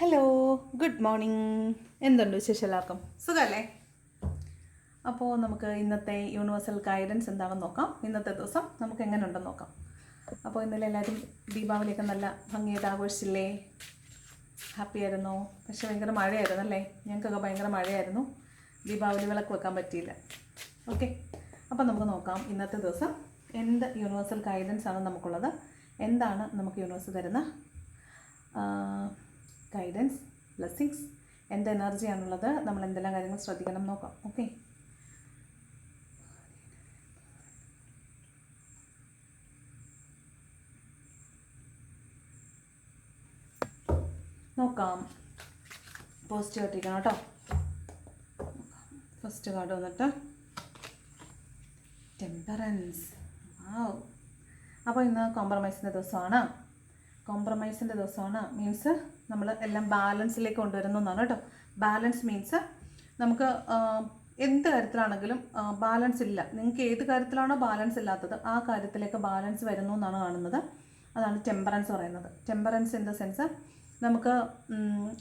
Hello good morning എന്തുണ്ട് വിശേഷം എല്ലാവർക്കും? സുഖമല്ലേ അപ്പോൾ നമുക്ക് ഇന്നത്തെ യൂണിവേഴ്സൽ ഗൈഡൻസ് എന്താണെന്ന് നോക്കാം. ഇന്നത്തെ ദിവസം നമുക്ക് എങ്ങനെ ഉണ്ടെന്ന് നോക്കാം. അപ്പോൾ ഇന്നലെ എല്ലാവരും ദീപാവലിയൊക്കെ നല്ല ഭംഗിയായിട്ട് ആഘോഷിച്ചില്ലേ? ഹാപ്പി ആയിരുന്നു. പക്ഷെ ഭയങ്കര മഴയായിരുന്നു അല്ലേ? ഞങ്ങൾക്കൊക്കെ ഭയങ്കര മഴയായിരുന്നു. ദീപാവലി വിളക്ക് വെക്കാൻ പറ്റിയില്ല. ഓക്കെ അപ്പോൾ നമുക്ക് നോക്കാം ഇന്നത്തെ ദിവസം എന്ത് യൂണിവേഴ്സൽ ഗൈഡൻസ് ആണ് നമുക്കുള്ളത്? എന്താണ് നമുക്ക് യൂണിവേഴ്സ് തരുന്ന ഗൈഡൻസ് ബ്ലെസ്സിങ്സ് എന്ത് എനർജിയാണുള്ളത് നമ്മൾ എന്തെല്ലാം കാര്യങ്ങൾ ശ്രദ്ധിക്കണം നോക്കാം. ഓക്കെ നോക്കാം. പോസിറ്റീവ് ആയിട്ടിരിക്കണം കേട്ടോ. ഫസ്റ്റ് കാർഡ് വന്നിട്ട് ടെമ്പറൻസ് ആ അപ്പോൾ ഇന്ന് കോംപ്രമൈസിന്റെ ദിവസമാണ്. കോംപ്രമൈസിന്റെ ദിവസമാണ്. മീൻസ് നമ്മൾ എല്ലാം ബാലൻസിലേക്ക് കൊണ്ടുവരുന്ന ഒന്നാണ് കേട്ടോ. ബാലൻസ് മീൻസ് നമുക്ക് എന്ത് കാര്യത്തിലാണെങ്കിലും ബാലൻസ് ഇല്ല. നിങ്ങൾക്ക് ഏത് കാര്യത്തിലാണോ ബാലൻസ് ഇല്ലാത്തത് ആ കാര്യത്തിലേക്ക് ബാലൻസ് വരുന്നു എന്നാണ് കാണുന്നത്. അതാണ് ടെമ്പറൻസ് പറയുന്നത്. ടെമ്പറൻസ് ഇൻ ദ സെൻസ് നമുക്ക്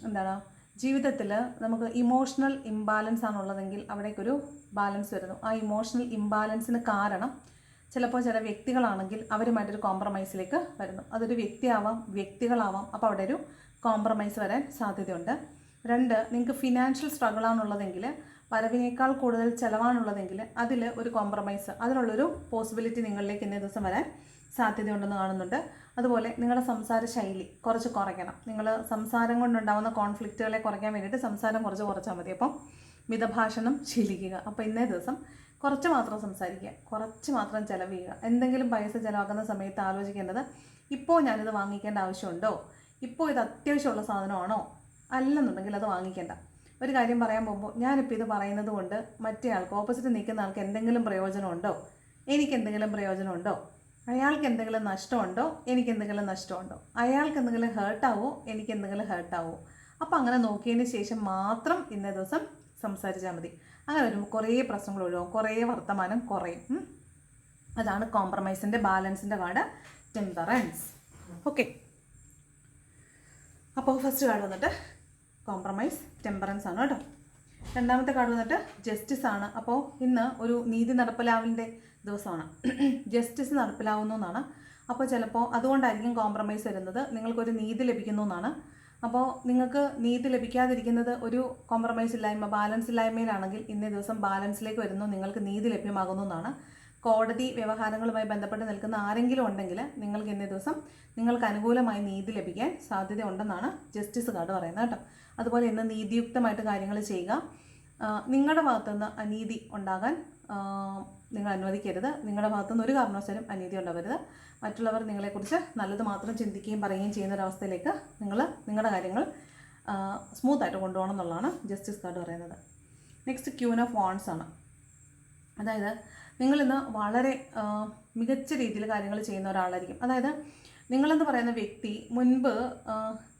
എന്താണ് ജീവിതത്തിൽ നമുക്ക് ഇമോഷണൽ ഇംബാലൻസ് ആണുള്ളതെങ്കിൽ അവിടേക്കൊരു ബാലൻസ് വരുന്നു. ആ ഇമോഷണൽ ഇംബാലൻസിന് കാരണം ചിലപ്പോൾ ചില വ്യക്തികളാണെങ്കിൽ അവരുമായിട്ടൊരു കോംപ്രമൈസിലേക്ക് വരുന്നു. അതൊരു വ്യക്തിയാവാം വ്യക്തികളാവാം അപ്പോൾ അവിടെ ഒരു കോംപ്രമൈസ് വരാൻ സാധ്യതയുണ്ട്. രണ്ട് നിങ്ങൾക്ക് ഫിനാൻഷ്യൽ സ്ട്രഗിൾ ആണുള്ളതെങ്കിൽ വരവിനേക്കാൾ കൂടുതൽ ചിലവാണുള്ളതെങ്കിൽ അതിൽ ഒരു കോംപ്രമൈസ് അതിനുള്ളൊരു പോസിബിലിറ്റി നിങ്ങളിലേക്ക് ഇന്നേ ദിവസം വരാൻ സാധ്യതയുണ്ടെന്ന് കാണുന്നുണ്ട്. അതുപോലെ നിങ്ങളുടെ സംസാര ശൈലി കുറച്ച് കുറയ്ക്കണം. നിങ്ങൾ സംസാരം കൊണ്ടുണ്ടാകുന്ന കോൺഫ്ലിക്റ്റുകളെ കുറയ്ക്കാൻ വേണ്ടിയിട്ട് സംസാരം കുറച്ച് കുറച്ചാൽ മതി. അപ്പം മിതഭാഷണം ശീലിക്കുക. അപ്പോൾ ഇന്നേ ദിവസം കുറച്ച് മാത്രം സംസാരിക്കുക. കുറച്ച് മാത്രം ചിലവ് ചെയ്യുക. എന്തെങ്കിലും പൈസ ചിലവാക്കുന്ന സമയത്ത് ആലോചിക്കേണ്ടത് ഇപ്പോൾ ഞാനിത് വാങ്ങിക്കേണ്ട ആവശ്യമുണ്ടോ? ഇപ്പോൾ ഇത് അത്യാവശ്യമുള്ള സാധനമാണോ? അല്ലെന്നുണ്ടെങ്കിൽ അത് വാങ്ങിക്കേണ്ട. ഒരു കാര്യം പറയാൻ പോകുമ്പോൾ ഞാനിപ്പോൾ ഇത് പറയുന്നത് കൊണ്ട് മറ്റേ ആൾക്ക് ഓപ്പോസിറ്റ് നിൽക്കുന്ന ആൾക്ക് എന്തെങ്കിലും പ്രയോജനമുണ്ടോ? എനിക്ക് എന്തെങ്കിലും പ്രയോജനമുണ്ടോ? അയാൾക്ക് എന്തെങ്കിലും നഷ്ടമുണ്ടോ? എനിക്ക് എന്തെങ്കിലും നഷ്ടമുണ്ടോ? അയാൾക്ക് എന്തെങ്കിലും ഹേർട്ടാവോ എനിക്ക് എന്തെങ്കിലും ഹേർട്ടാവോ അപ്പോൾ അങ്ങനെ നോക്കിയതിന് ശേഷം മാത്രം ഇന്നേ ദിവസം സംസാരിച്ചാൽ മതി. അങ്ങനെ വരുമ്പോൾ കുറേ പ്രശ്നങ്ങൾ ഒഴിവാകും. കുറേ വർത്തമാനം കുറയും. അതാണ് കോംപ്രമൈസിന്റെ ബാലൻസിന്റെ കാർഡ് ടെമ്പറൻസ് ഓക്കെ അപ്പോൾ ഫസ്റ്റ് കാർഡ് വന്നിട്ട് കോംപ്രമൈസ് ടെമ്പറൻസ് ആണ് കേട്ടോ. രണ്ടാമത്തെ കാർഡ് വന്നിട്ട് ജസ്റ്റിസ് ആണ്. അപ്പോൾ ഇന്ന് ഒരു നീതി നടപ്പിലാവിന്റെ ദിവസമാണ്. ജസ്റ്റിസ് നടപ്പിലാവുന്നു എന്നാണ്. അപ്പോൾ ചിലപ്പോൾ അതുകൊണ്ടായിരിക്കും കോംപ്രമൈസ് വരുന്നത്. നിങ്ങൾക്കൊരു നീതി ലഭിക്കുന്നു എന്നാണ്. അപ്പോൾ നിങ്ങൾക്ക് നീതി ലഭിക്കാതിരിക്കുന്നത് ഒരു കോംപ്രമൈസ് ഇല്ലായ്മ ബാലൻസ് ഇല്ലായ്മയിലാണെങ്കിൽ ഇന്നേ ദിവസം ബാലൻസിലേക്ക് വരുന്നു. നിങ്ങൾക്ക് നീതി ലഭ്യമാകുന്നു എന്നാണ്. കോടതി വ്യവഹാരങ്ങളുമായി ബന്ധപ്പെട്ട് നിൽക്കുന്ന ആരെങ്കിലും ഉണ്ടെങ്കിൽ നിങ്ങൾക്ക് ഇന്നേ ദിവസം നിങ്ങൾക്ക് അനുകൂലമായി നീതി ലഭിക്കാൻ സാധ്യത ഉണ്ടെന്നാണ് ജസ്റ്റിസ് കാർഡ് പറയുന്നത് കേട്ടോ. അതുപോലെ ഇന്ന് നീതിയുക്തമായിട്ട് കാര്യങ്ങൾ ചെയ്യുക. നിങ്ങളുടെ ഭാഗത്തുനിന്ന് അനീതി ഉണ്ടാകാൻ നിങ്ങൾ അനുവദിക്കരുത്. നിങ്ങളുടെ ഭാഗത്തുനിന്ന് ഒരു കാരണവശാലും അനീതി ഉണ്ടാവരുത്. മറ്റുള്ളവർ നിങ്ങളെക്കുറിച്ച് നല്ലത് മാത്രം ചിന്തിക്കുകയും പറയുകയും ചെയ്യുന്ന ഒരവസ്ഥയിലേക്ക് നിങ്ങൾ നിങ്ങളുടെ കാര്യങ്ങൾ സ്മൂത്തായിട്ട് കൊണ്ടുപോകണം എന്നുള്ളതാണ് ജസ്റ്റിസ് കാർഡ് പറയുന്നത്. നെക്സ്റ്റ് ക്യൂൻ ഓഫ് വാൺസ് ആണ്. അതായത് നിങ്ങളിന്ന് വളരെ മികച്ച രീതിയിൽ കാര്യങ്ങൾ ചെയ്യുന്ന ഒരാളായിരിക്കും. അതായത് നിങ്ങളെന്ന് പറയുന്ന വ്യക്തി മുൻപ്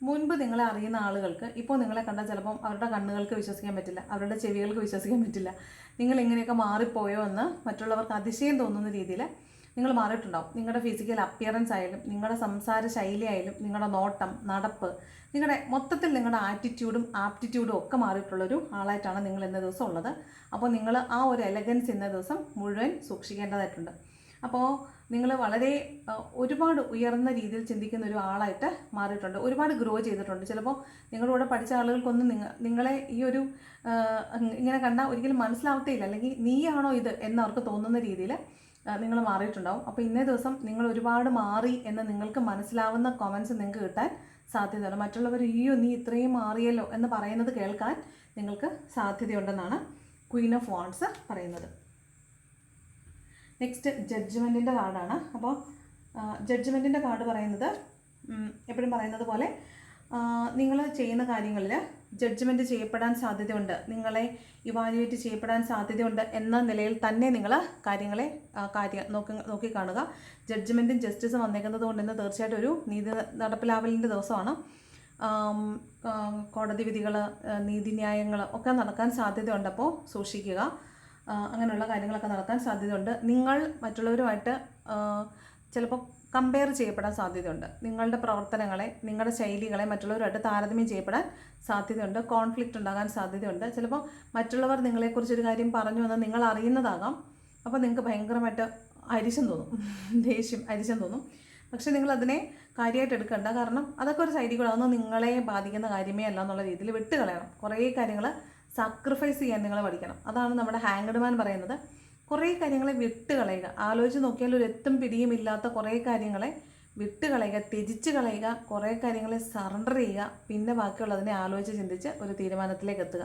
മുൻപ് നിങ്ങളെ അറിയുന്ന ആളുകൾക്ക് ഇപ്പോൾ നിങ്ങളെ കണ്ടാൽ ചിലപ്പം അവരുടെ കണ്ണുകൾക്ക് വിശ്വസിക്കാൻ പറ്റില്ല അവരുടെ ചെവികൾക്ക് വിശ്വസിക്കാൻ പറ്റില്ല. നിങ്ങൾ ഇങ്ങനെയൊക്കെ മാറിപ്പോയോ എന്ന് മറ്റുള്ളവർക്ക് അതിശയം തോന്നുന്ന രീതിയിൽ നിങ്ങൾ മാറിയിട്ടുണ്ടാവും. നിങ്ങളുടെ ഫിസിക്കൽ അപ്പിയറൻസ് ആയാലും നിങ്ങളുടെ സംസാര ശൈലി ആയാലും നിങ്ങളുടെ നോട്ടം നടപ്പ് നിങ്ങളുടെ മൊത്തത്തിൽ നിങ്ങളുടെ ആറ്റിറ്റ്യൂഡും ആപ്റ്റിറ്റ്യൂഡും ഒക്കെ മാറിയിട്ടുള്ളൊരു ആളായിട്ടാണ് നിങ്ങൾ ഇന്ന ദിവസം ഉള്ളത്. അപ്പോൾ നിങ്ങൾ ആ ഒരു എലഗൻസ് ഇന്ന ദിവസം മുഴുവൻ സൂക്ഷിക്കേണ്ടതായിട്ടുണ്ട്. അപ്പോൾ നിങ്ങൾ വളരെ ഒരുപാട് ഉയർന്ന രീതിയിൽ ചിന്തിക്കുന്ന ഒരു ആളായിട്ട് മാറിയിട്ടുണ്ട്. ഒരുപാട് ഗ്രോ ചെയ്തിട്ടുണ്ട്. ചിലപ്പോൾ നിങ്ങളുടെ കൂടെ പഠിച്ച ആളുകൾക്കൊന്നും നിങ്ങ നിങ്ങളെ ഈ ഒരു ഇങ്ങനെ കണ്ടാൽ ഒരിക്കലും മനസ്സിലാവത്തേയില്ല. അല്ലെങ്കിൽ നീയാണോ ഇത് എന്നവർക്ക് തോന്നുന്ന രീതിയിൽ നിങ്ങൾ മാറിയിട്ടുണ്ടാവും. അപ്പോൾ ഇന്നേ ദിവസം നിങ്ങൾ ഒരുപാട് മാറി എന്ന് നിങ്ങൾക്ക് മനസ്സിലാവുന്ന കമൻസ് നിങ്ങൾക്ക് കിട്ടാൻ സാധ്യതയുണ്ട്. മറ്റുള്ളവർ അയ്യോ നീ ഇത്രയും മാറിയല്ലോ എന്ന് പറയുന്നത് കേൾക്കാൻ നിങ്ങൾക്ക് സാധ്യതയുണ്ടെന്നാണ് ക്വീൻ ഓഫ് വാൺസ് പറയുന്നത്. നെക്സ്റ്റ് ജഡ്ജ്മെന്റിന്റെ കാർഡാണ്. അപ്പോൾ ജഡ്ജ്മെന്റിന്റെ കാർഡ് പറയുന്നത് എപ്പോഴും പറയുന്നത് പോലെ നിങ്ങൾ ചെയ്യുന്ന കാര്യങ്ങളിൽ ജഡ്ജ്മെന്റ് ചെയ്യപ്പെടാൻ സാധ്യതയുണ്ട്. നിങ്ങളെ ഇവാലുവേറ്റ് ചെയ്യപ്പെടാൻ സാധ്യതയുണ്ട് എന്ന നിലയിൽ തന്നെ നിങ്ങൾ കാര്യങ്ങളെ കാര്യ നോക്കി നോക്കിക്കാണുക ജഡ്ജ്മെന്റും ജസ്റ്റിസും വന്നേക്കുന്നത് കൊണ്ട് ഇന്ന് തീർച്ചയായിട്ടും ഒരു നീതി നടപ്പിലാവലിന്റെ ദിവസമാണ്. കോടതി വിധികൾ നീതിന്യായങ്ങൾ ഒക്കെ നടക്കാൻ സാധ്യതയുണ്ട് അപ്പോൾ സൂക്ഷിക്കുക. അങ്ങനെയുള്ള കാര്യങ്ങളൊക്കെ നടക്കാൻ സാധ്യതയുണ്ട്. നിങ്ങൾ മറ്റുള്ളവരുമായിട്ട് ചിലപ്പോൾ കമ്പയർ ചെയ്യപ്പെടാൻ സാധ്യതയുണ്ട്. നിങ്ങളുടെ പ്രവർത്തനങ്ങളെ നിങ്ങളുടെ ശൈലികളെ മറ്റുള്ളവരുമായിട്ട് താരതമ്യം ചെയ്യപ്പെടാൻ സാധ്യതയുണ്ട്. കോൺഫ്ലിക്റ്റ് ഉണ്ടാകാൻ സാധ്യതയുണ്ട്. ചിലപ്പോൾ മറ്റുള്ളവർ നിങ്ങളെക്കുറിച്ചൊരു കാര്യം പറഞ്ഞു എന്ന് നിങ്ങൾ അറിയുന്നതാകാം. അപ്പോൾ നിങ്ങൾക്ക് ഭയങ്കരമായിട്ട് അരിശം തോന്നും. ദേഷ്യം അരിശം തോന്നും. പക്ഷേ നിങ്ങൾ അതിനെ കാര്യമായിട്ട് എടുക്കണ്ട. കാരണം അതൊക്കെ ഒരു സൈഡിൽ കൂടെ. അതൊന്നും നിങ്ങളെ ബാധിക്കുന്ന കാര്യമേ അല്ല എന്നുള്ള രീതിയിൽ വിട്ടുകളയണം. കുറേ കാര്യങ്ങൾ സാക്രിഫൈസ് ചെയ്യാൻ നിങ്ങൾ പഠിക്കണം. അതാണ് നമ്മുടെ ഹാങ്ഡ് മാൻ പറയുന്നത്. കുറേ കാര്യങ്ങളെ വിട്ട് കളയുക. ആലോചിച്ച് നോക്കിയാൽ ഒരു എത്തും പിടിയും ഇല്ലാത്ത കുറേ കാര്യങ്ങളെ വിട്ട് കളയുക ത്യജിച്ച് കളയുക കുറേ കാര്യങ്ങളെ സറണ്ടർ ചെയ്യുക പിന്നെ ബാക്കിയുള്ളതിനെ ആലോചിച്ച് ചിന്തിച്ച് ഒരു തീരുമാനത്തിലേക്ക് എത്തുക.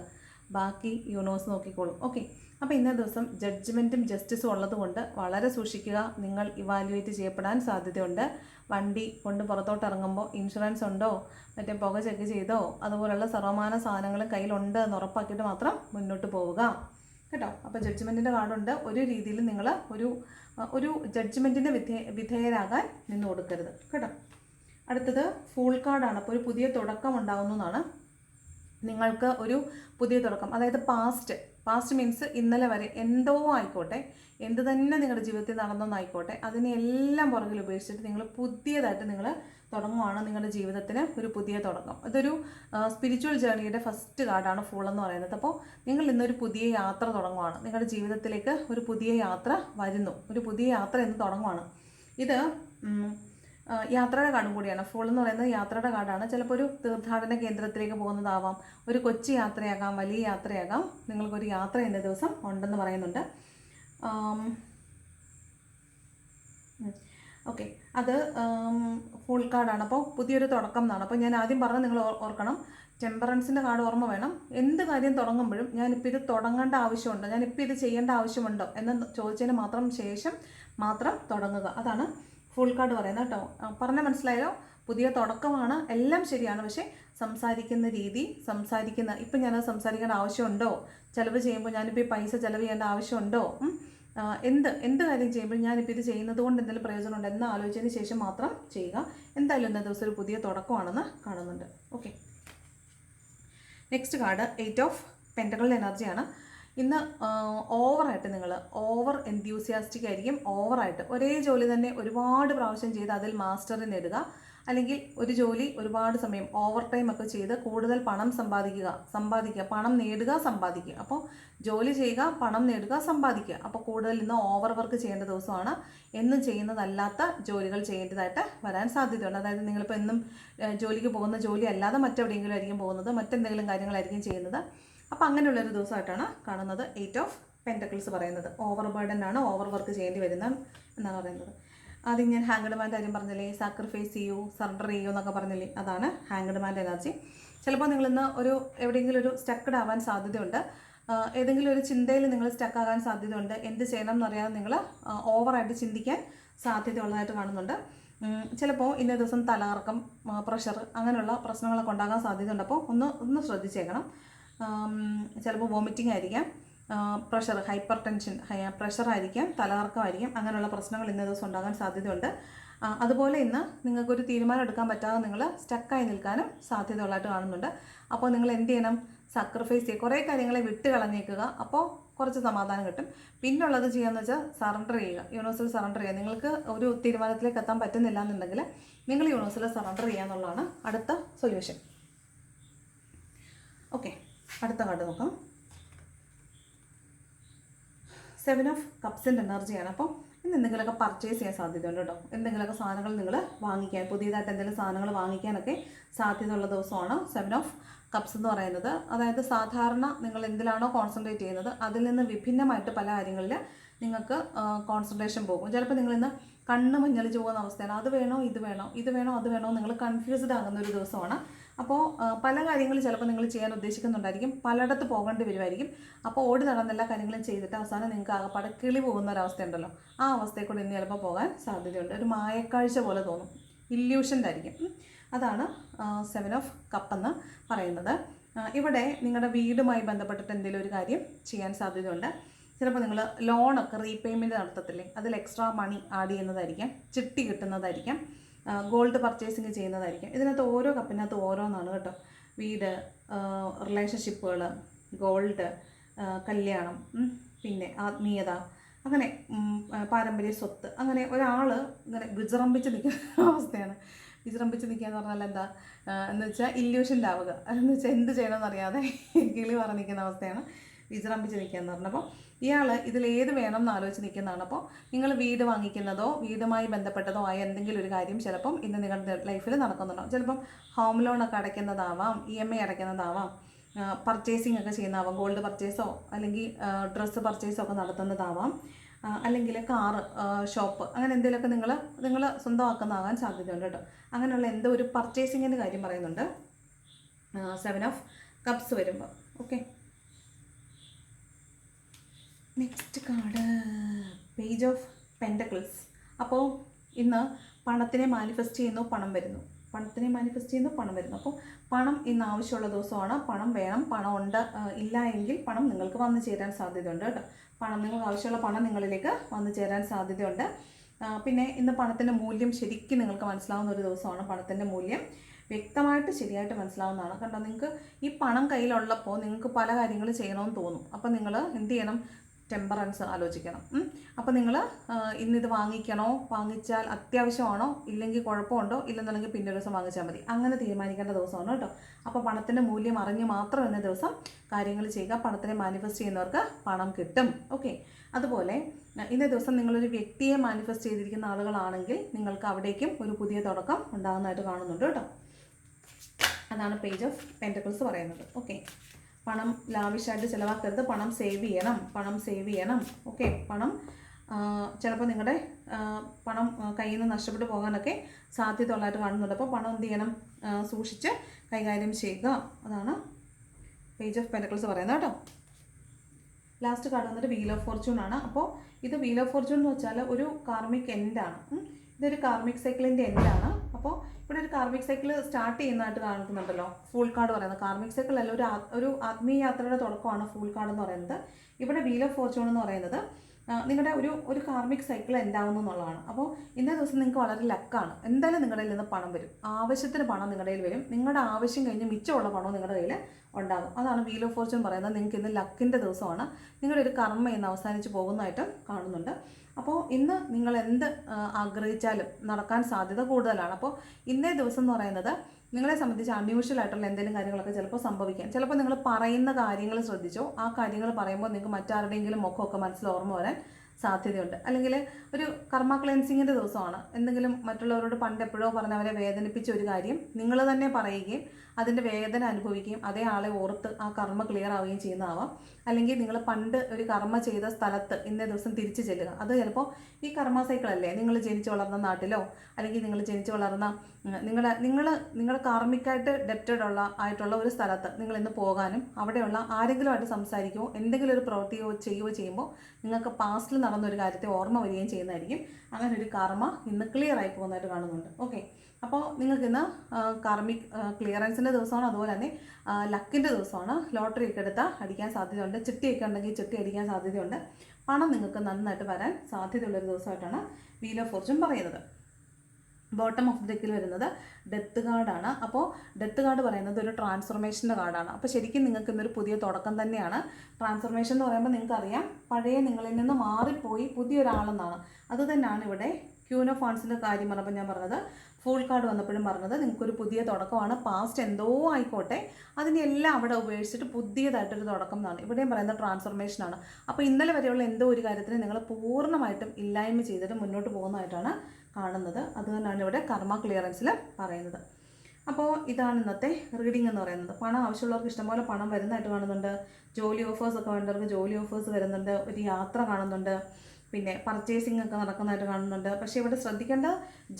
ബാക്കി യൂണിവേഴ്സ് നോക്കിക്കോളും. ഓക്കെ അപ്പോൾ ഇന്നേ ദിവസം ജഡ്ജ്മെന്റും ജസ്റ്റിസും ഉള്ളതുകൊണ്ട് വളരെ സൂക്ഷിക്കുക. നിങ്ങൾ ഇവാലുവേറ്റ് ചെയ്യപ്പെടാൻ സാധ്യതയുണ്ട്. വണ്ടി കൊണ്ട് പുറത്തോട്ട് ഇറങ്ങുമ്പോൾ ഇൻഷുറൻസ് ഉണ്ടോ? മറ്റേ പുക ചെക്ക് ചെയ്തോ? അതുപോലുള്ള സർവമാന സാധനങ്ങളും കയ്യിലുണ്ട് എന്ന് ഉറപ്പാക്കിയിട്ട് മാത്രം മുന്നോട്ട് പോവുക. കേട്ടോ? അപ്പോൾ ജഡ്ജ്മെന്റിന്റെ കാർഡുണ്ട്. ഒരു രീതിയിൽ നിങ്ങൾ ഒരു ഒരു ജഡ്ജ്മെന്റിന് വിധേ വിധേയരാകാൻ നിന്ന് കൊടുക്കരുത്. കേട്ടോ? അടുത്തത് ഫുൾ കാർഡാണ് അപ്പോൾ ഒരു പുതിയ തുടക്കം ഉണ്ടാകുന്നു എന്നാണ് നിങ്ങൾക്ക് ഒരു പുതിയ തുടക്കം. അതായത് പാസ്റ്റ് പാസ്റ്റ് മീൻസ് ഇന്നലെ വരെ. എന്തോ ആയിക്കോട്ടെ. എന്ത് തന്നെ നിങ്ങളുടെ ജീവിതത്തിൽ നടന്നെന്നായിക്കോട്ടെ. അതിനെ എല്ലാം പുറകിൽ ഉപേക്ഷിച്ചിട്ട് നിങ്ങൾ പുതിയതായിട്ട് നിങ്ങൾ തുടങ്ങുവാണ് നിങ്ങളുടെ ജീവിതത്തിന് ഒരു പുതിയ തുടക്കം. ഇതൊരു സ്പിരിച്വൽ ജേർണിയുടെ ഫസ്റ്റ് കാർഡാണ് ഫുൾ എന്ന് പറയുന്നത്. അപ്പോൾ നിങ്ങൾ ഇന്നൊരു പുതിയ യാത്ര തുടങ്ങുവാണ്. നിങ്ങളുടെ ജീവിതത്തിലേക്ക് ഒരു പുതിയ യാത്ര വരുന്നു. ഒരു പുതിയ യാത്ര എന്ന് തുടങ്ങുവാണ്. ഇത് യാത്രയുടെ കാർഡും കൂടിയാണ്. ഫുൾ എന്ന് പറയുന്നത് യാത്രയുടെ കാർഡാണ് ചിലപ്പോൾ ഒരു തീർത്ഥാടന കേന്ദ്രത്തിലേക്ക് പോകുന്നതാവാം. ഒരു കൊച്ചു യാത്രയാകാം വലിയ യാത്രയാകാം. നിങ്ങൾക്കൊരു യാത്ര ഇന്ന ദിവസം ഉണ്ടെന്ന് പറയുന്നുണ്ട്. ഓക്കെ അത് ഫുൾ കാർഡാണ് അപ്പോൾ പുതിയൊരു തുടക്കം എന്നാണ്. അപ്പോൾ ഞാൻ ആദ്യം പറഞ്ഞ് നിങ്ങൾ ഓർക്കണം. ടെമ്പറൻസിന്റെ കാർഡ് ഓർമ്മ വേണം. എന്ത് കാര്യം തുടങ്ങുമ്പോഴും ഞാനിപ്പോൾ ഇത് തുടങ്ങേണ്ട ആവശ്യമുണ്ടോ? ഞാനിപ്പോൾ ഇത് ചെയ്യേണ്ട ആവശ്യമുണ്ടോ? എന്ന് ചോദിച്ചതിന് മാത്രം ശേഷം മാത്രം തുടങ്ങുക. അതാണ് ഫുൾ കാർഡ് പറയുന്നത് കേട്ടോ. പറഞ്ഞാൽ പറഞ്ഞ മനസ്സിലായോ? പുതിയ തുടക്കമാണ്. എല്ലാം ശരിയാണ്. പക്ഷേ സംസാരിക്കുന്ന രീതി സംസാരിക്കുന്ന ഇപ്പം ഞാനത് സംസാരിക്കേണ്ട ആവശ്യമുണ്ടോ? ചിലവ് ചെയ്യുമ്പോൾ ഞാനിപ്പോൾ പൈസ ചിലവ് ചെയ്യേണ്ട ആവശ്യമുണ്ടോ? എന്ത് എന്ത് കാര്യം ചെയ്യുമ്പോൾ ഞാനിപ്പോൾ ഇത് ചെയ്യുന്നത് കൊണ്ട് എന്തെങ്കിലും പ്രയോജനമുണ്ടോ എന്ന് ആലോചിച്ചതിന് ശേഷം മാത്രം ചെയ്യുക. എന്തായാലും ഇന്നത്തെ ദിവസം ഒരു പുതിയ തുടക്കമാണെന്ന് കാണുന്നുണ്ട്. Okay. Next card eight of പെന്റകളുടെ എനർജിയാണ് ഇന്ന് ഓവറായിട്ട് നിങ്ങൾ ഓവർ എൻത്യൂസിയാസ്റ്റിക് ആയിരിക്കും. ഓവറായിട്ട് ഒരേ ജോലി തന്നെ ഒരുപാട് പ്രാവശ്യം ചെയ്ത് അതിൽ മാസ്റ്ററി നേടുക. അല്ലെങ്കിൽ ഒരു ജോലി ഒരുപാട് സമയം ഓവർ ടൈം ഒക്കെ ചെയ്ത് കൂടുതൽ പണം സമ്പാദിക്കുക സമ്പാദിക്കുക പണം നേടുക സമ്പാദിക്കുക. അപ്പോൾ ജോലി ചെയ്യുക പണം നേടുക സമ്പാദിക്കുക. അപ്പോൾ കൂടുതൽ ഇന്ന് ഓവർ വർക്ക് ചെയ്യേണ്ട ദിവസമാണ്. എന്നും ചെയ്യുന്നതല്ലാത്ത ജോലികൾ ചെയ്യേണ്ടതായിട്ട് വരാൻ സാധ്യതയുണ്ട്. അതായത് നിങ്ങളിപ്പോൾ എന്നും ജോലിക്ക് പോകുന്ന ജോലി അല്ലാതെ മറ്റെവിടെയെങ്കിലും ആയിരിക്കും പോകുന്നത്. മറ്റെന്തെങ്കിലും കാര്യങ്ങളായിരിക്കും ചെയ്യുന്നത്. അപ്പോൾ അങ്ങനെയുള്ളൊരു ദിവസമായിട്ടാണ് കാണുന്നത് എയ്റ്റ് ഓഫ് പെന്റക്കിൾസ് പറയുന്നത്. ഓവർ ബർഡൻ ആണ് ഓവർ വർക്ക് ചെയ്യേണ്ടി വരുന്ന എന്നാണ് പറയുന്നത്. ആദ്യം ഞാൻ ഹാങ്ഡ് മാന്റെ കാര്യം പറഞ്ഞില്ലേ? സാക്രിഫൈസ് ചെയ്യൂ സറണ്ടർ ചെയ്യൂ എന്നൊക്കെ പറഞ്ഞില്ലേ? അതാണ് ഹാങ്ഡ് മാന്റെ എനർജി ചിലപ്പോൾ നിങ്ങളിന്ന് ഒരു എവിടെയെങ്കിലും ഒരു സ്റ്റക്കഡ് ആവാൻ സാധ്യതയുണ്ട്. ഏതെങ്കിലും ഒരു ചിന്തയിൽ നിങ്ങൾ സ്റ്റക്ക് ആകാൻ സാധ്യതയുണ്ട്. എന്ത് ചെയ്യണം എന്നറിയാതെ നിങ്ങൾ ഓവറായിട്ട് ചിന്തിക്കാൻ സാധ്യതയുള്ളതായിട്ട് കാണുന്നുണ്ട്. ചിലപ്പോൾ ഇന്ന ദിവസം തലകറക്കം പ്രഷർ അങ്ങനെയുള്ള പ്രശ്നങ്ങളൊക്കെ ഉണ്ടാകാൻ സാധ്യതയുണ്ട്. അപ്പോൾ ഒന്ന് ഒന്ന് ശ്രദ്ധിച്ചേക്കണം. ചിലപ്പോൾ വോമിറ്റിംഗ് ആയിരിക്കാം. പ്രഷർ ഹൈപ്പർ ടെൻഷൻ പ്രഷർ ആയിരിക്കാം തലകറക്കമായിരിക്കാം അങ്ങനെയുള്ള പ്രശ്നങ്ങൾ ഇന്ന ദിവസം ഉണ്ടാകാൻ സാധ്യതയുണ്ട്. അതുപോലെ ഇന്ന് നിങ്ങൾക്കൊരു തീരുമാനം എടുക്കാൻ പറ്റാതെ നിങ്ങൾ സ്റ്റക്കായി നിൽക്കാനും സാധ്യതയുള്ളതായിട്ട് കാണുന്നുണ്ട്. അപ്പോൾ നിങ്ങൾ എന്ത് ചെയ്യണം? സാക്രിഫൈസ് ചെയ്യുക. കുറേ കാര്യങ്ങളെ വിട്ട് കളഞ്ഞേക്കുക അപ്പോൾ കുറച്ച് സമാധാനം കിട്ടും. പിന്നുള്ളത് ചെയ്യാന്ന് വെച്ചാൽ സറണ്ടർ ചെയ്യുക. യൂണിവേഴ്സിൽ സറണ്ടർ ചെയ്യുക. നിങ്ങൾക്ക് ഒരു തീരുമാനത്തിലേക്ക് എത്താൻ പറ്റുന്നില്ല എന്നുണ്ടെങ്കിൽ നിങ്ങൾ യൂണിവേഴ്സിൽ സറണ്ടർ ചെയ്യുക എന്നുള്ളതാണ് അടുത്ത സൊല്യൂഷൻ ഓക്കെ അടുത്ത കാർഡ് നോക്കാം. സെവൻ ഓഫ് കപ്സിന്റെ എനർജിയാണ് അപ്പം ഇന്ന് എന്തെങ്കിലുമൊക്കെ പർച്ചേസ് ചെയ്യാൻ സാധ്യതയുണ്ട് കേട്ടോ. എന്തെങ്കിലുമൊക്കെ സാധനങ്ങൾ നിങ്ങൾ വാങ്ങിക്കാൻ പുതിയതായിട്ട് എന്തെങ്കിലും സാധനങ്ങൾ വാങ്ങിക്കാനൊക്കെ സാധ്യതയുള്ള ദിവസമാണ് സെവൻ ഓഫ് കപ്സ് എന്ന് പറയുന്നത്. അതായത് സാധാരണ നിങ്ങൾ എന്തിലാണോ കോൺസെൻട്രേറ്റ് ചെയ്യുന്നത് അതിൽ നിന്ന് വിഭിന്നമായിട്ട് പല കാര്യങ്ങളിൽ നിങ്ങൾക്ക് കോൺസെൻട്രേഷൻ പോകും. ചിലപ്പോൾ നിങ്ങൾ നിങ്ങളിന്ന് കണ്ണ് മഞ്ഞളിച്ച് പോകുന്ന അവസ്ഥയാണ്. അത് വേണോ ഇത് വേണോ ഇത് വേണോ അത് വേണോ നിങ്ങൾ കൺഫ്യൂസ്ഡ് ആകുന്ന ഒരു ദിവസമാണ്. അപ്പോൾ പല കാര്യങ്ങൾ ചിലപ്പോൾ നിങ്ങൾ ചെയ്യാൻ ഉദ്ദേശിക്കുന്നുണ്ടായിരിക്കും. പലയിടത്ത് പോകേണ്ടി വരുമായിരിക്കും അപ്പോൾ ഓടി നടന്ന എല്ലാ കാര്യങ്ങളും ചെയ്തിട്ട് അവസാനം നിങ്ങൾക്ക് ആകെപ്പാടെ കിളി പോകുന്ന ഒരു അവസ്ഥയുണ്ടല്ലോ. ആ അവസ്ഥയെ കൂടി ഇന്ന് ചിലപ്പോൾ പോകാൻ സാധ്യതയുണ്ട്. ഒരു മായക്കാഴ്ച പോലെ തോന്നും. ഇല്യൂഷന്റെ ആയിരിക്കും. അതാണ് സെവൻ ഓഫ് കപ്പ് എന്ന് പറയുന്നത്. ഇവിടെ നിങ്ങളുടെ വീടുമായി ബന്ധപ്പെട്ടിട്ട് എന്തെങ്കിലും ഒരു കാര്യം ചെയ്യാൻ സാധ്യതയുണ്ട്. ചിലപ്പോൾ നിങ്ങൾ ലോണൊക്കെ റീപേയ്മെന്റ് നടത്തത്തില്ലേ? അതിൽ എക്സ്ട്രാ മണി ആഡ് ചെയ്യുന്നതായിരിക്കാം. ചിട്ടി കിട്ടുന്നതായിരിക്കാം. ഗോൾഡ് പർച്ചേസിങ് ചെയ്യുന്നതായിരിക്കും. ഇതിനകത്ത് ഓരോ കപ്പിനകത്ത് ഓരോന്നാണ് കേട്ടോ. വീട് റിലേഷൻഷിപ്പുകൾ ഗോൾഡ് കല്യാണം പിന്നെ ആത്മീയത അങ്ങനെ പാരമ്പര്യ സ്വത്ത് അങ്ങനെ ഒരാൾ ഇങ്ങനെ വിജൃംഭിച്ച് നിൽക്കുന്ന അവസ്ഥയാണ്. വിജൃംഭിച്ച് നിൽക്കുക എന്ന് പറഞ്ഞാൽ എന്താ? എന്ന് വെച്ചാൽ ഇല്യൂഷന്റെ ആവുക എന്ന് വെച്ചാൽ എന്ത് ചെയ്യണമെന്നറിയാതെ കിളി പറഞ്ഞിരിക്കുന്ന അവസ്ഥയാണ്. വിജൃംഭിച്ച് നിൽക്കുക എന്ന് പറഞ്ഞപ്പോൾ ഇയാൾ ഇതിൽ ഏത് വേണം എന്ന് ആലോചിച്ച് നിൽക്കുന്നതാണ്. അപ്പോൾ നിങ്ങൾ വീട് വാങ്ങിക്കുന്നതോ വീടുമായി ബന്ധപ്പെട്ടതോ ആയ എന്തെങ്കിലും ഒരു കാര്യം ചിലപ്പം ഇന്ന് നിങ്ങളുടെ ലൈഫിൽ നടക്കുന്നുണ്ടാവും. ചിലപ്പം ഹോം ലോണൊക്കെ അടയ്ക്കുന്നതാവാം ഇ എം ഐ അടയ്ക്കുന്നതാവാം പർച്ചേസിംഗ് ഒക്കെ ചെയ്യുന്നതാവാം ഗോൾഡ് പർച്ചേസോ അല്ലെങ്കിൽ ഡ്രസ്സ് പർച്ചേസോ ഒക്കെ നടത്തുന്നതാവാം. അല്ലെങ്കിൽ കാറ് ഷോപ്പ് അങ്ങനെ എന്തെങ്കിലുമൊക്കെ നിങ്ങൾ നിങ്ങൾ സ്വന്തമാക്കുന്നതാകാൻ സാധ്യതയുണ്ട് കേട്ടോ. അങ്ങനെയുള്ള എന്തോ ഒരു പർച്ചേസിങ്ങിന്റെ കാര്യം പറയുന്നുണ്ട്. സെവൻ ഓഫ് കപ്സ് വരുമ്പോൾ okay next card page of pentacles അപ്പോൾ ഇന്ന് പണത്തിനെ മാനിഫെസ്റ്റ് ചെയ്യുന്നു പണം വരുന്നു. പണത്തിനെ മാനിഫെസ്റ്റ് ചെയ്യുന്നു പണം വരുന്നു. അപ്പോൾ പണം ഇന്ന് ആവശ്യമുള്ള ദിവസമാണ്. പണം വേണം പണം ഉണ്ട് ഇല്ല എങ്കിൽ പണം നിങ്ങൾക്ക് വന്നു ചേരാൻ സാധ്യതയുണ്ട് കേട്ടോ. പണം നിങ്ങൾക്ക് ആവശ്യമുള്ള പണം നിങ്ങളിലേക്ക് വന്നു ചേരാൻ സാധ്യതയുണ്ട്. പിന്നെ ഇന്ന് പണത്തിന്റെ മൂല്യം ശരിക്കും നിങ്ങൾക്ക് മനസ്സിലാവുന്ന ഒരു ദിവസമാണ്. പണത്തിന്റെ മൂല്യം വ്യക്തമായിട്ട് ശരിയായിട്ട് മനസ്സിലാവുന്നതാണ്. കണ്ടോ നിങ്ങൾക്ക് ഈ പണം കയ്യിലുള്ളപ്പോൾ നിങ്ങൾക്ക് പല കാര്യങ്ങൾ ചെയ്യണമെന്ന് തോന്നും. അപ്പോൾ നിങ്ങൾ എന്ത് ചെയ്യണം? ടെമ്പറൻസ് ആലോചിക്കണം. അപ്പോൾ നിങ്ങൾ ഇന്നിത് വാങ്ങിക്കണോ? വാങ്ങിച്ചാൽ അത്യാവശ്യമാണോ? ഇല്ലെങ്കിൽ കുഴപ്പമുണ്ടോ? ഇല്ലെന്നുണ്ടെങ്കിൽ പിന്നെ ഒരു ദിവസം വാങ്ങിച്ചാൽ മതി. അങ്ങനെ തീരുമാനിക്കേണ്ട ദിവസമാണ് കേട്ടോ. അപ്പോൾ പണത്തിന്റെ മൂല്യം അറിഞ്ഞ് മാത്രം എന്ന ദിവസം കാര്യങ്ങൾ ചെയ്യുക. പണത്തിനെ മാനിഫെസ്റ്റ് ചെയ്യുന്നവർക്ക് പണം കിട്ടും. ഓക്കെ. അതുപോലെ ഇന്നേ ദിവസം നിങ്ങളൊരു വ്യക്തിയെ മാനിഫെസ്റ്റ് ചെയ്തിരിക്കുന്ന ആളുകളാണെങ്കിൽ നിങ്ങൾക്ക് അവിടേക്കും ഒരു പുതിയ തുടക്കം ഉണ്ടാകുന്നതായിട്ട് കാണുന്നുണ്ട് കേട്ടോ. അതാണ് പേജ് ഓഫ് പെന്റക്കിൾസ് പറയുന്നത്. ഓക്കെ. പണം ലാവിഷായിട്ട് ചിലവാക്കരുത്. പണം സേവ് ചെയ്യണം. പണം സേവ് ചെയ്യണം. ഓക്കെ പണം ചിലപ്പോൾ നിങ്ങളുടെ പണം കയ്യിൽ നിന്ന് നഷ്ടപ്പെട്ടു പോകാനൊക്കെ സാധ്യത ഉള്ളതായിട്ട് കാണുന്നുണ്ട്. അപ്പോൾ പണം എന്ത് ചെയ്യണം? സൂക്ഷിച്ച് കൈകാര്യം ചെയ്യുക. അതാണ് പേജ് ഓഫ് പെനക്കിൾസ് പറയുന്നത് കേട്ടോ. ലാസ്റ്റ് കാർഡ് വന്നിട്ട് വീൽ ഓഫ് ഫോർച്യൂൺ ആണ്. അപ്പോൾ ഇത് വീൽ ഓഫ് ഫോർച്യൂൺ എന്ന് വെച്ചാൽ ഒരു കാർമിക് എൻഡാണ് ഇതൊരു കാർമിക് സൈക്കിളിന്റെ എൻഡാണ് അപ്പോൾ ഇവിടെ ഒരു കാർമിക് സൈക്കിൾ സ്റ്റാർട്ട് ചെയ്യുന്നതായിട്ട് കാണുന്നുണ്ടല്ലോ ഫുൾ കാർഡ് പറയുന്നത്. കാർമിക് സൈക്കിൾ അല്ല ഒരു ഒരു ആത്മീയ യാത്രയുടെ തുടക്കമാണ് ഫുൾ കാർഡ് എന്ന് പറയുന്നത്. ഇവിടെ വീൽ ഓഫ് ഫോർച്യൂൺ എന്ന് പറയുന്നത്. നിങ്ങളുടെ ഒരു ഒരു കാർമിക് സൈക്കിൾ എന്താവുന്നു എന്നുള്ളതാണ്. അപ്പോൾ ഇന്നേ ദിവസം നിങ്ങൾക്ക് വളരെ ലക്കാണ് എന്തായാലും നിങ്ങളുടെ കയ്യിൽ നിന്ന് പണം വരും. ആവശ്യത്തിന് പണം നിങ്ങളുടെ കയ്യിൽ വരും. നിങ്ങളുടെ ആവശ്യം കഴിഞ്ഞ് മിച്ചമുള്ള പണം നിങ്ങളുടെ കയ്യിൽ ഉണ്ടാകും. അതാണ് വീൽ ഓഫ് ഫോർച്യൂൺ പറയുന്നത്. നിങ്ങൾക്ക് ഇന്ന് ലക്കിന്റെ ദിവസമാണ്. നിങ്ങളുടെ ഒരു കർമ്മ ഇന്ന് അവസാനിച്ച് പോകുന്നതായിട്ട് കാണുന്നുണ്ട്. അപ്പോൾ ഇന്ന് നിങ്ങൾ എന്ത് ആഗ്രഹിച്ചാലും നടക്കാൻ സാധ്യത കൂടുതലാണ്. അപ്പോൾ ഇന്നേ ദിവസം എന്ന് പറയുന്നത് നിങ്ങളെ സംബന്ധിച്ച് അൺയൂഷ്വൽ ആയിട്ടുള്ള എന്തെങ്കിലും കാര്യങ്ങളൊക്കെ ചിലപ്പോൾ സംഭവിക്കാം. ചിലപ്പോൾ നിങ്ങൾ പറയുന്ന കാര്യങ്ങൾ ശ്രദ്ധിച്ചോ ആ കാര്യങ്ങൾ പറയുമ്പോൾ നിങ്ങൾക്ക് മറ്റാരുടെയെങ്കിലും മുഖമൊക്കെ മനസ്സിൽ ഓർമ്മ വരാൻ സാധ്യതയുണ്ട്. അല്ലെങ്കിൽ ഒരു കർമ്മ ക്ലെൻസിങ്ങിന്റെ ദിവസമാണ്. എന്തെങ്കിലും മറ്റുള്ളവരോട് പണ്ട് എപ്പോഴോ പറഞ്ഞവരെ വേദനിപ്പിച്ച ഒരു കാര്യം നിങ്ങൾ തന്നെ പറയുകയും അതിന്റെ വേദന അനുഭവിക്കുകയും അതേ ആളെ ഓർത്ത് ആ കർമ്മ ക്ലിയർ ആവുകയും ചെയ്യുന്നതാവാം. അല്ലെങ്കിൽ നിങ്ങൾ പണ്ട് ഒരു കർമ്മ ചെയ്ത സ്ഥലത്ത് ഇന്നേ ദിവസം തിരിച്ചു ചെല്ലുക. അത് ചിലപ്പോൾ ഈ കർമ്മ സൈക്കിൾ അല്ലേ? നിങ്ങൾ ജനിച്ചു വളർന്ന നാട്ടിലോ അല്ലെങ്കിൽ നിങ്ങൾ ജനിച്ചു വളർന്ന നിങ്ങൾ നിങ്ങളുടെ നിങ്ങൾ നിങ്ങളുടെ കാർമ്മിക്കായിട്ട് ഡെപ്റ്റഡ് ഉള്ള ആയിട്ടുള്ള ഒരു സ്ഥലത്ത് നിങ്ങൾ ഇന്ന് പോകാനും അവിടെയുള്ള ആരെങ്കിലുമായിട്ട് സംസാരിക്കുകയോ എന്തെങ്കിലും ഒരു പ്രവൃത്തിയോ ചെയ്യുകയോ ചെയ്യുമ്പോൾ നിങ്ങൾക്ക് പാസ്റ്റിൽ നടന്ന ഒരു കാര്യത്തെ ഓർമ്മ വരികയും ചെയ്യുന്നതായിരിക്കും. അങ്ങനെ ഒരു കർമ്മ ഇന്ന് ക്ലിയർ ആയി പോകുന്നതായിട്ട് കാണുന്നുണ്ട്. ഓക്കെ അപ്പോൾ നിങ്ങൾക്ക് ഇന്ന് കാർമിക് ക്ലിയറൻസിന്റെ ദിവസമാണ്. അതുപോലെ തന്നെ ലക്കിന്റെ ദിവസമാണ്. ലോട്ടറി ഒക്കെ എടുത്താൽ അടിക്കാൻ സാധ്യതയുണ്ട്. ചിട്ടിയൊക്കെ ഉണ്ടെങ്കിൽ ചിട്ടി അടിക്കാൻ സാധ്യതയുണ്ട്. പണം നിങ്ങൾക്ക് നന്നായിട്ട് വരാൻ സാധ്യതയുള്ളൊരു ദിവസമായിട്ടാണ് വീൽ ഓഫ് ഫോർച്യൂൺ പറയുന്നത്. ബോട്ടം ഓഫ് ദിക്കിൽ വരുന്നത് ഡെത്ത് കാർഡാണ് അപ്പോൾ ഡെത്ത് കാർഡ് പറയുന്നത് ഒരു ട്രാൻസ്ഫോർമേഷന്റെ കാർഡാണ് അപ്പോൾ ശരിക്കും നിങ്ങൾക്ക് ഇന്നൊരു പുതിയ തുടക്കം തന്നെയാണ്. ട്രാൻസ്ഫോർമേഷൻ എന്ന് പറയുമ്പോൾ നിങ്ങൾക്കറിയാം പഴയ നിങ്ങളിൽ നിന്ന് മാറിപ്പോയി പുതിയൊരാളെന്നാണ്. അത് തന്നെയാണ് ഇവിടെ ക്യൂനോ ഫോൺസിന്റെ കാര്യം പറഞ്ഞപ്പോൾ ഞാൻ പറഞ്ഞത് ഫുൾ കാർഡ് വന്നപ്പോഴും പറഞ്ഞത് നിങ്ങൾക്കൊരു പുതിയ തുടക്കമാണ് പാസ്റ്റ് എന്തോ ആയിക്കോട്ടെ അതിനെല്ലാം അവിടെ ഉപേക്ഷിച്ചിട്ട് പുതിയതായിട്ടൊരു തുടക്കം എന്നാണ്. ഇവിടെയും പറയുന്നത് ട്രാൻസ്ഫോർമേഷനാണ് അപ്പോൾ ഇന്നലെ വരെയുള്ള എന്തോ ഒരു കാര്യത്തിന് നിങ്ങൾ പൂർണമായിട്ടും ഇല്ലായ്മ ചെയ്തിട്ട് മുന്നോട്ട് പോകുന്നതായിട്ടാണ് കാണുന്നത്. അതുതന്നെയാണ് ഇവിടെ കർമ്മ ക്ലിയറൻസിൽ പറയുന്നത്. അപ്പോൾ ഇതാണ് ഇന്നത്തെ റീഡിംഗ് എന്ന് പറയുന്നത്. പണം ആവശ്യമുള്ളവർക്ക് ഇഷ്ടംപോലെ പണം വരുന്നതായിട്ട് കാണുന്നുണ്ട്. ജോലി ഓഫേഴ്സ് ഒക്കെ വേണ്ടവർക്ക് ജോലി ഓഫേഴ്സ് വരുന്നുണ്ട്. ഒരു യാത്ര കാണുന്നുണ്ട്. പിന്നെ പർച്ചേസിംഗ് ഒക്കെ നടക്കുന്നതായിട്ട് കാണുന്നുണ്ട്. പക്ഷേ ഇവിടെ ശ്രദ്ധിക്കേണ്ട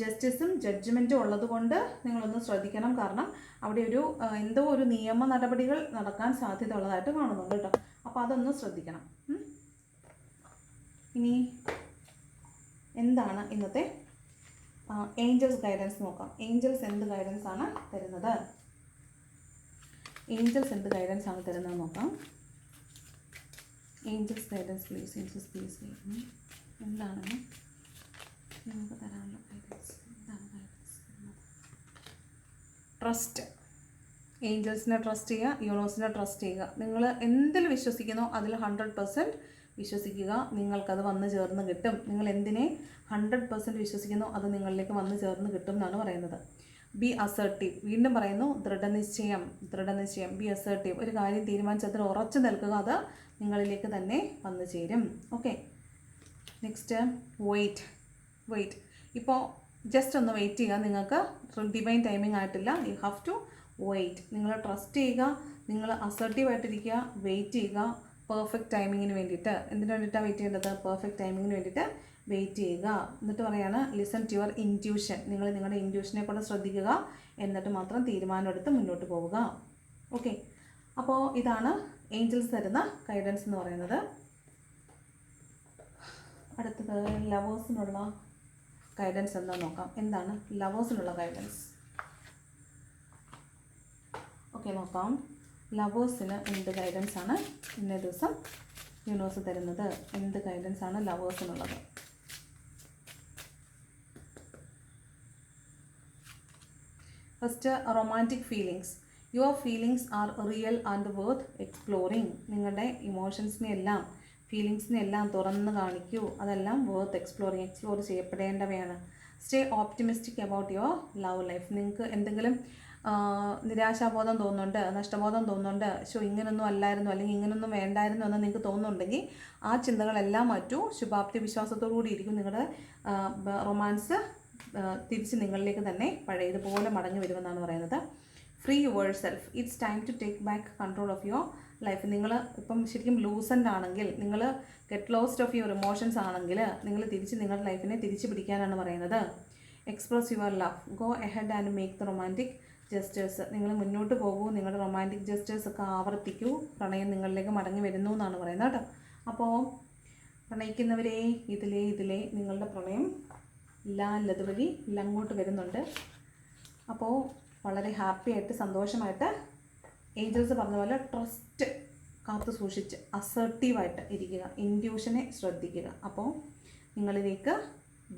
ജസ്റ്റിസും ജഡ്ജ്മെന്റും ഉള്ളത് കൊണ്ട് നിങ്ങളൊന്ന് ശ്രദ്ധിക്കണം. കാരണം അവിടെ ഒരു എന്തോ ഒരു നിയമ നടപടികൾ നടക്കാൻ സാധ്യത ഉള്ളതായിട്ട് കാണുന്നുണ്ട് കേട്ടോ. അപ്പോൾ അതൊന്ന് ശ്രദ്ധിക്കണം. ഇനി എന്താണ് ഇന്നത്തെ ഏഞ്ചൽസ് ഗൈഡൻസ് നോക്കാം. ഏഞ്ചൽസ് എന്ത് ഗൈഡൻസ് ആണ് തരുന്നത്? ഏഞ്ചൽസ് എന്ത് ഗൈഡൻസ് ആണ് തരുന്നത് നോക്കാം. Angels guidance please angels please എന്താണ്? നമുക്ക് തരാനുള്ള ഗൈഡൻസ് എന്താണ് ഗൈഡൻസ് ട്രസ്റ്റ് ഏഞ്ചൽസിനെ ട്രസ്റ്റ് ചെയ്യുക യൂണിവേഴ്സിനെ ട്രസ്റ്റ് ചെയ്യുക. നിങ്ങൾ എന്തിൽ വിശ്വസിക്കുന്നോ അതിൽ ഹൺഡ്രഡ് പെർസെന്റ് വിശ്വസിക്കുക. നിങ്ങൾക്കത് വന്നു ചേർന്ന് കിട്ടും. നിങ്ങൾ എന്തിനെ ഹൺഡ്രഡ് പെർസെന്റ് വിശ്വസിക്കുന്നു അത് നിങ്ങളിലേക്ക് വന്നു ചേർന്ന് കിട്ടും എന്നാണ് പറയുന്നത്. ബി അസേർട്ടീവ് വീണ്ടും പറയുന്നു ദൃഢനിശ്ചയം ദൃഢനിശ്ചയം. ബി അസേർട്ടീവ് ഒരു കാര്യം തീരുമാനിച്ചതിൽ ഉറച്ചു നിൽക്കുക. അത് നിങ്ങളിലേക്ക് തന്നെ വന്നു ചേരും. ഓക്കെ നെക്സ്റ്റ് വെയിറ്റ് വെയിറ്റ് ഇപ്പോൾ ജസ്റ്റ് ഒന്ന് വെയിറ്റ് ചെയ്യുക. നിങ്ങൾക്ക് ഡിവൈൻ ടൈമിംഗ് ആയിട്ടില്ല. യു ഹാവ് ടു വെയിറ്റ് നിങ്ങൾ ട്രസ്റ്റ് ചെയ്യുക. നിങ്ങൾ അസർട്ടീവ് ആയിട്ടിരിക്കുക. വെയിറ്റ് ചെയ്യുക. പെർഫെക്റ്റ് ടൈമിങ്ങിന് വേണ്ടിയിട്ട്. എന്തിനു വേണ്ടിയിട്ടാണ് വെയിറ്റ് ചെയ്യേണ്ടത്? പെർഫെക്റ്റ് ടൈമിങ്ങിന് വേണ്ടിയിട്ട് വെയിറ്റ് ചെയ്യുക. എന്നിട്ട് പറയാണ് ലിസൺ ടു യുവർ ഇന്റ്യൂഷൻ നിങ്ങൾ നിങ്ങളുടെ ഇന്റ്യൂഷനെ കൂടെ ശ്രദ്ധിക്കുക. എന്നിട്ട് മാത്രം തീരുമാനമെടുത്ത് മുന്നോട്ട് പോവുക. ഓക്കെ അപ്പോൾ ഇതാണ് ഏഞ്ചൽസ് തരുന്ന ഗൈഡൻസ് എന്ന് പറയുന്നത്. അടുത്തത് ലവേഴ്സിനുള്ള ഗൈഡൻസ് എന്താ നോക്കാം. എന്താണ്? ലവേഴ്സിനുള്ള ഗൈഡൻസ് ഓക്കെ നോക്കാം. ലവേഴ്സിന് എന്ത് ഗൈഡൻസ് ആണ് ഇന്നേ ദിവസം യൂണിവേഴ്സ് തരുന്നത്? എന്ത് ഗൈഡൻസ് ആണ് ലവേഴ്സിനുള്ളത് first romantic feelings your feelings are real and worth exploring നിങ്ങളുടെ ഇമോഷൻസിനെ എല്ലാം തുറന്ന് കാണിക്കൂ. അതെല്ലാം worth exploring explore ചെയ്യപ്പെടേണ്ടവയാണ്. Stay optimistic about your love life നിങ്ങൾക്ക് എന്തെങ്കിലും നിരാശാബോധം തോന്നുന്നുണ്ട് നഷ്ടബോധം തോന്നുന്നുണ്ട് ശോ ഇങ്ങനൊന്നും അല്ലായിരുന്നു അല്ലെങ്കിൽ ഇങ്ങനൊന്നും വേണ്ടായിരുന്നു എന്ന് നിങ്ങൾക്ക് തോന്നുന്നുണ്ടെങ്കിൽ ആ ചിന്തകളെല്ലാം മാറ്റൂ. ശുഭാപ്തി വിശ്വാസത്തോടു കൂടിയിരിക്കും നിങ്ങളുടെ റൊമാൻസ് തിരിച്ച് നിങ്ങളിലേക്ക് തന്നെ പഴയതുപോലെ മടങ്ങി വരുമെന്നാണ് പറയുന്നത്. Free yourself it's time to take back control of your life നിങ്ങൾ ഇപ്പം ശരിക്കും ലൂസൻഡ് ആണെങ്കിൽ നിങ്ങൾ get lost of your emotions ആണെങ്കിൽ നിങ്ങൾ തിരിച്ച് നിങ്ങളുടെ ലൈഫിനെ തിരിച്ച് പിടിക്കാനാണ് പറയുന്നത്. Express your love go ahead and make the romantic gestures നിങ്ങൾ മുന്നോട്ട് പോകൂ. നിങ്ങളുടെ റൊമാന്റിക് ജസ്റ്റേഴ്സ് ഒക്കെ ആവർത്തിക്കൂ. പ്രണയം നിങ്ങളിലേക്ക് മടങ്ങി വരുന്നു എന്നാണ് പറയുന്നത് കേട്ടോ. അപ്പോൾ പ്രണയിക്കുന്നവരെ ഇതിലെ ഇതിലെ നിങ്ങളുടെ പ്രണയം ഇല്ലാല്ലത് വഴി ഇല്ല അങ്ങോട്ട് വരുന്നുണ്ട്. അപ്പോൾ വളരെ ഹാപ്പി ആയിട്ട് സന്തോഷമായിട്ട് ഏഞ്ചൽസ് പറഞ്ഞ പോലെ ട്രസ്റ്റ് കാത്തു സൂക്ഷിച്ച് അസർട്ടീവായിട്ട് ഇരിക്കുക. ഇൻഡ്യൂഷനെ ശ്രദ്ധിക്കുക. അപ്പോൾ നിങ്ങളിലേക്ക്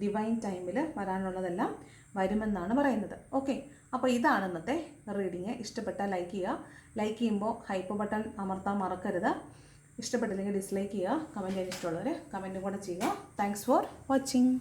ഡിവൈൻ ടൈമിൽ വരാനുള്ളതെല്ലാം വരുമെന്നാണ് പറയുന്നത്. ഓക്കെ അപ്പോൾ ഇതാണ് ഇന്നത്തെ റീഡിങ് ഇഷ്ടപ്പെട്ടാൽ ലൈക്ക് ചെയ്യുക. ലൈക്ക് ചെയ്യുമ്പോൾ ഹൈപ്പ് ബട്ടൺ അമർത്താൻ മറക്കരുത്. ഇഷ്ടപ്പെട്ടില്ലെങ്കിൽ ഡിസ്ലൈക്ക് ചെയ്യുക. കമന്റ് ചെയ്യാൻ ഇഷ്ടമുള്ളവർ കമന്റും കൂടെ ചെയ്യുക. Thanks for watching